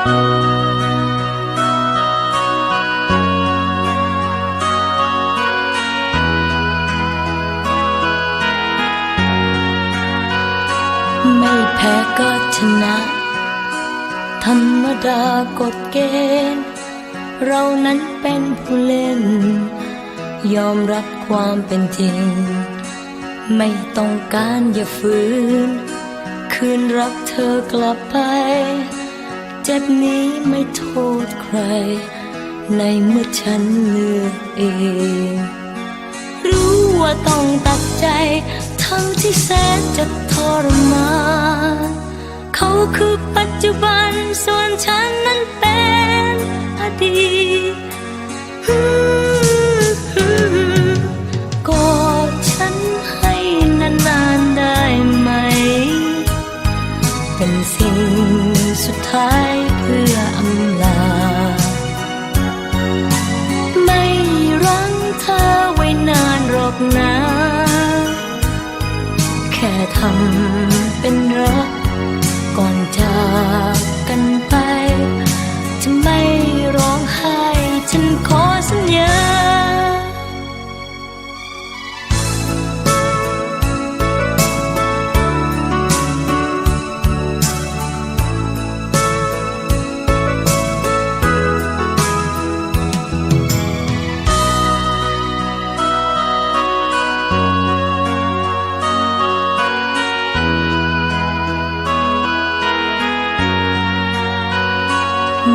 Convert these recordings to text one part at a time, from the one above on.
ไม่แพ้ก็ชนะ ธรรมดากฎเกณฑ์ เรานั้นเป็นผู้เล่น ยอมรับความเป็นจริง ไม่ต้องการอย่าฝืน คืนรักเธอกลับไป เจ็บนี้ไม่โทษใคร ในเมื่อฉันเลือกเอง รู้ว่าต้องตัดใจ ทั้งที่แสนจะทรมานเขาคือปัจจุบันส่วนฉันนั้นเป็นอดีต สุดท้ายเพื่ออำลา ไม่รั้งเธอไว้นานหรอกนะ แค่ทำ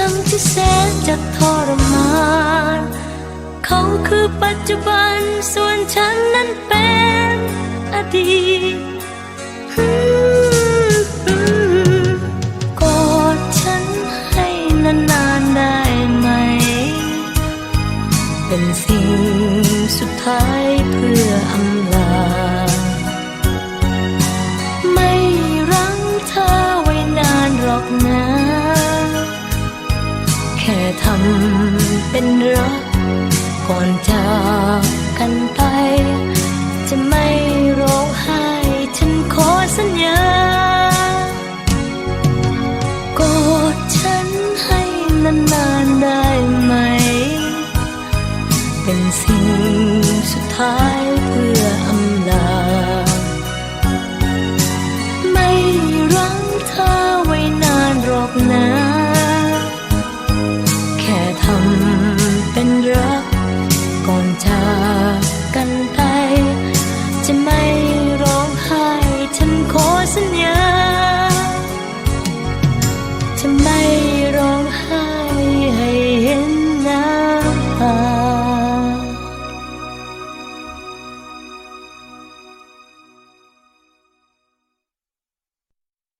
ทำที่แสนจะทรมาน เขาคือปัจจุบันส่ว ทำเป็นรักก่อนจากกันไป จะไม่ร้องไห้ฉันขอสัญญากอดฉันให้นานๆได้ไหม เป็นสิ่งสุดท้ายเพื่ออำลา ก่อนจากกัน